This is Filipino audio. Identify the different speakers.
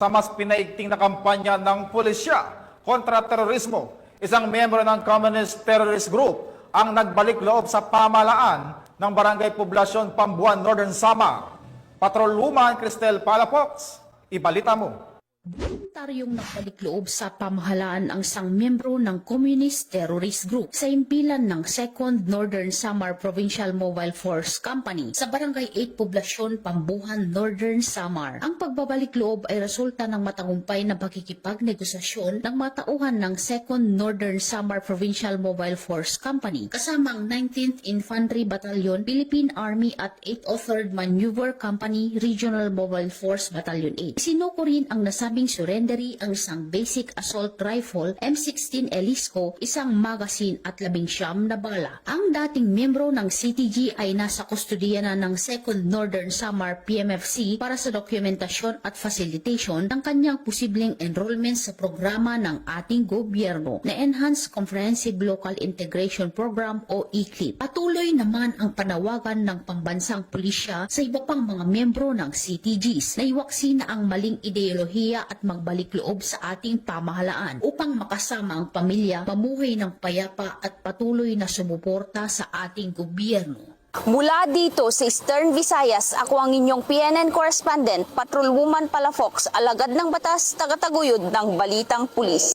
Speaker 1: Sa mas pinaigting na kampanya ng pulisya kontra terorismo, isang miyembro ng Communist Terrorist Group ang nagbalik loob sa pamalaan ng Barangay Poblasyon Pambuan, Northern Samar. Patrolwoman Cristel Palafox, ibalita mo.
Speaker 2: Voluntaryong nagbalik loob sa pamahalaan ang isang miyembro ng Communist Terrorist Group sa impilan ng 2nd Northern Samar Provincial Mobile Force Company sa Barangay 8 Poblasyon, Pambuhan, Northern Samar. Ang pagbabalik loob ay resulta ng matagumpay na pakikipagnegosasyon ng matauhan ng 2nd Northern Samar Provincial Mobile Force Company kasama ang 19th Infantry Battalion, Philippine Army at 803rd Maneuver Company Regional Mobile Force Battalion 8. Sinuko rin ang nasabing surrendery ang isang basic assault rifle M16 Elisco, isang magazine at labing siyam na bala. Ang dating miyembro ng CTG ay nasa kustodiya na ng 2nd Northern Samar PMFC para sa dokumentasyon at facilitation ng kanyang posibleng enrollment sa programa ng ating gobyerno na Enhanced Comprehensive Local Integration Program o ECLIP. Patuloy naman ang panawagan ng pambansang pulisya sa iba pang mga miyembro ng CTGs na iwaksi na ang maling ideolohiya at magbalik loob sa ating pamahalaan upang makasama ang pamilya, mamuhay ng payapa at patuloy na sumuporta sa ating gobyerno.
Speaker 3: Mula dito sa Eastern Visayas, ako ang inyong PNN correspondent, Patrolwoman Palafox, alagad ng batas, tagataguyod ng Balitang Pulis.